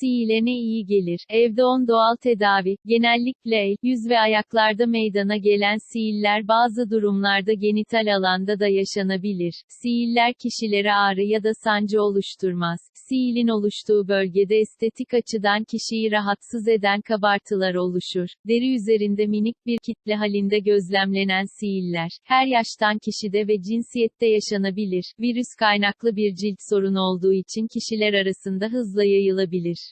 Si ile ne iyi gelir? Evde 10 doğal tedavi, genellikle el, yüz ve ayaklarda meydana gelen siiller bazı durumlarda genital alanda da yaşanabilir. Siiller kişilere ağrı ya da sancı oluşturmaz. Siilin oluştuğu bölgede estetik açıdan kişiyi rahatsız eden kabartılar oluşur. Deri üzerinde minik bir kitle halinde gözlemlenen siiller, her yaştan kişide ve cinsiyette yaşanabilir. Virüs kaynaklı bir cilt sorunu olduğu için kişiler arasında hızla yayılabilir.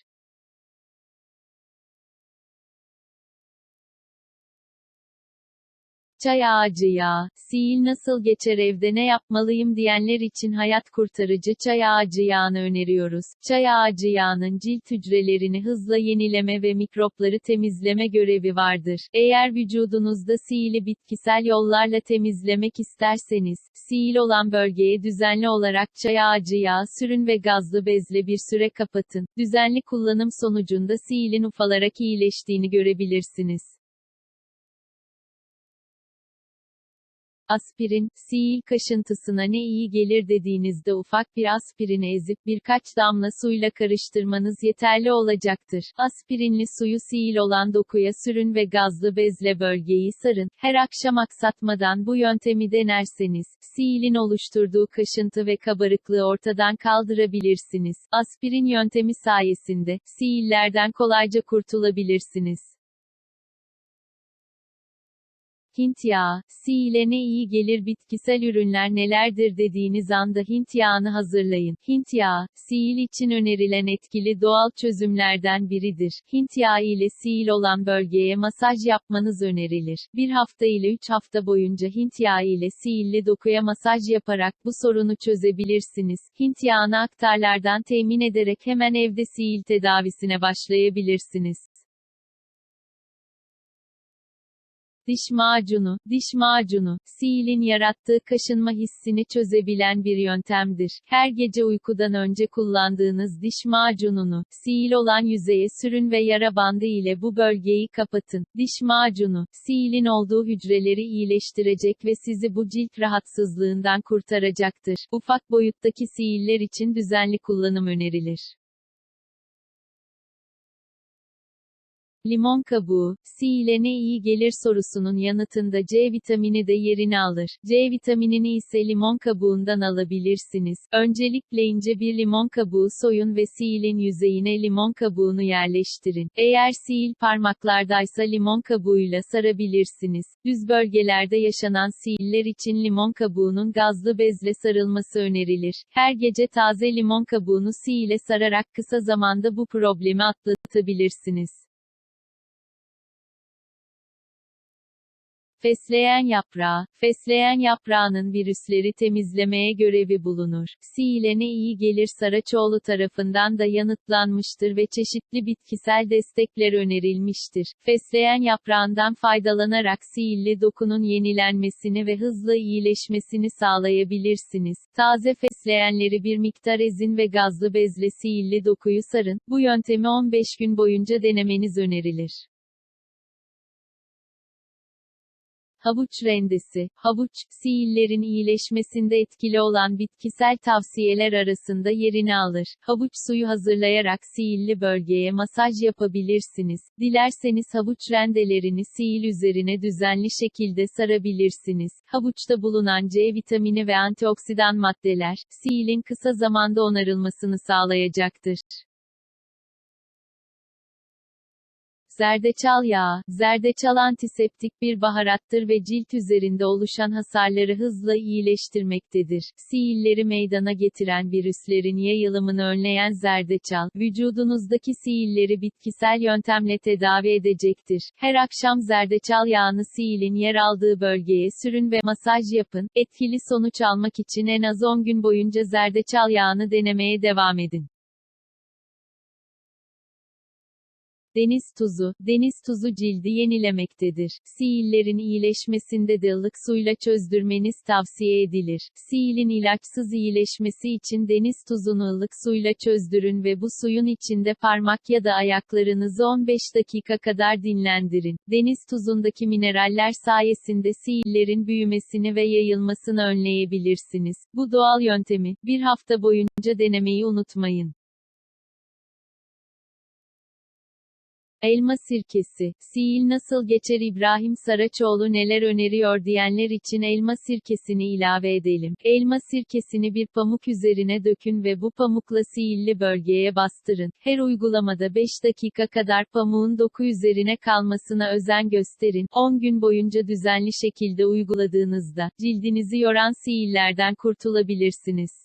Çay ağacı yağı, siil nasıl geçer evde ne yapmalıyım diyenler için hayat kurtarıcı çay ağacı yağını öneriyoruz. Çay ağacı yağının cilt hücrelerini hızla yenileme ve mikropları temizleme görevi vardır. Eğer vücudunuzda siili bitkisel yollarla temizlemek isterseniz, siil olan bölgeye düzenli olarak çay ağacı yağı sürün ve gazlı bezle bir süre kapatın. Düzenli kullanım sonucunda siilin ufalarak iyileştiğini görebilirsiniz. Aspirin, siil kaşıntısına ne iyi gelir dediğinizde ufak bir aspirini ezip birkaç damla suyla karıştırmanız yeterli olacaktır. Aspirinli suyu siil olan dokuya sürün ve gazlı bezle bölgeyi sarın. Her akşam aksatmadan bu yöntemi denerseniz, siilin oluşturduğu kaşıntı ve kabarıklığı ortadan kaldırabilirsiniz. Aspirin yöntemi sayesinde, siillerden kolayca kurtulabilirsiniz. Hint yağı, si ile ne iyi gelir bitkisel ürünler nelerdir dediğiniz anda Hint yağını hazırlayın. Hint yağı, siil için önerilen etkili doğal çözümlerden biridir. Hint yağı ile siil olan bölgeye masaj yapmanız önerilir. Bir hafta ile 3 hafta boyunca Hint yağı ile siilli dokuya masaj yaparak bu sorunu çözebilirsiniz. Hint yağını aktarlardan temin ederek hemen evde siil tedavisine başlayabilirsiniz. Diş macunu, diş macunu, siilin yarattığı kaşınma hissini çözebilen bir yöntemdir. Her gece uykudan önce kullandığınız diş macununu, siil olan yüzeye sürün ve yara bandı ile bu bölgeyi kapatın. Diş macunu, siilin olduğu hücreleri iyileştirecek ve sizi bu cilt rahatsızlığından kurtaracaktır. Ufak boyuttaki siiller için düzenli kullanım önerilir. Limon kabuğu, si ile ne iyi gelir sorusunun yanıtında C vitamini de yerini alır. C vitaminini ise limon kabuğundan alabilirsiniz. Öncelikle ince bir limon kabuğu soyun ve siilin yüzeyine limon kabuğunu yerleştirin. Eğer siil parmaklardaysa limon kabuğuyla sarabilirsiniz. Düz bölgelerde yaşanan siiller için limon kabuğunun gazlı bezle sarılması önerilir. Her gece taze limon kabuğunu siile sararak kısa zamanda bu problemi atlatabilirsiniz. Fesleğen yaprağı, fesleğen yaprağının virüsleri temizlemeye görevi bulunur. Si ile ne iyi gelir Saraçoğlu tarafından da yanıtlanmıştır ve çeşitli bitkisel destekler önerilmiştir. Fesleğen yaprağından faydalanarak siilli dokunun yenilenmesini ve hızla iyileşmesini sağlayabilirsiniz. Taze fesleğenleri bir miktar ezin ve gazlı bezle siilli dokuyu sarın. Bu yöntemi 15 gün boyunca denemeniz önerilir. Havuç rendesi, havuç, siillerin iyileşmesinde etkili olan bitkisel tavsiyeler arasında yerini alır. Havuç suyu hazırlayarak siilli bölgeye masaj yapabilirsiniz. Dilerseniz havuç rendelerini siil üzerine düzenli şekilde sarabilirsiniz. Havuçta bulunan C vitamini ve antioksidan maddeler, siilin kısa zamanda onarılmasını sağlayacaktır. Zerdeçal yağı, zerdeçal antiseptik bir baharattır ve cilt üzerinde oluşan hasarları hızla iyileştirmektedir. Siilleri meydana getiren virüslerin yayılımını önleyen zerdeçal, vücudunuzdaki siilleri bitkisel yöntemle tedavi edecektir. Her akşam zerdeçal yağını siilin yer aldığı bölgeye sürün ve masaj yapın. Etkili sonuç almak için en az 10 gün boyunca zerdeçal yağını denemeye devam edin. Deniz tuzu, deniz tuzu cildi yenilemektedir. Siillerin iyileşmesinde de ılık suyla çözdürmeniz tavsiye edilir. Siilin ilaçsız iyileşmesi için deniz tuzunu ılık suyla çözdürün ve bu suyun içinde parmak ya da ayaklarınızı 15 dakika kadar dinlendirin. Deniz tuzundaki mineraller sayesinde siillerin büyümesini ve yayılmasını önleyebilirsiniz. Bu doğal yöntemi, bir hafta boyunca denemeyi unutmayın. Elma sirkesi. Siil nasıl geçer İbrahim Saraçoğlu neler öneriyor diyenler için elma sirkesini ilave edelim. Elma sirkesini bir pamuk üzerine dökün ve bu pamukla siilli bölgeye bastırın. Her uygulamada 5 dakika kadar pamuğun doku üzerine kalmasına özen gösterin. 10 gün boyunca düzenli şekilde uyguladığınızda, cildinizi yoran siillerden kurtulabilirsiniz.